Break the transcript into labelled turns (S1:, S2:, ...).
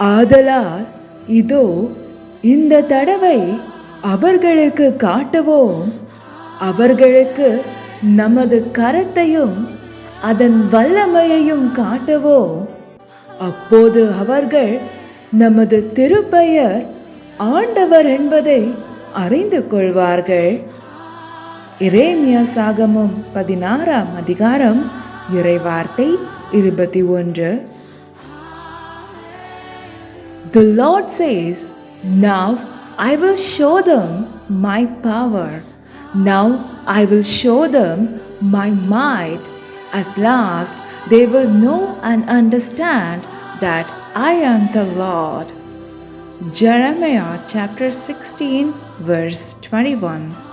S1: ஆதலால் இதோ இந்த தடவை அவர்களுக்கு காட்டுவோம். அவர்களுக்கு நமது கரத்தையும் அதன் வல்லமையையும் காட்டுவோம். அப்போது அவர்கள் நமது திருப்பெயர் ஆண்டவர் என்பதை அறிந்து கொள்வார்கள். இரேமியா சாகமும் பதினாறாம் அதிகாரம் இறைவார்த்தை இருபத்தி ஒன்று. The Lord says, Now I will show them my power. Now I will show them my might. At last they will know and understand that I am the Lord. Jeremiah chapter 16, verse 21.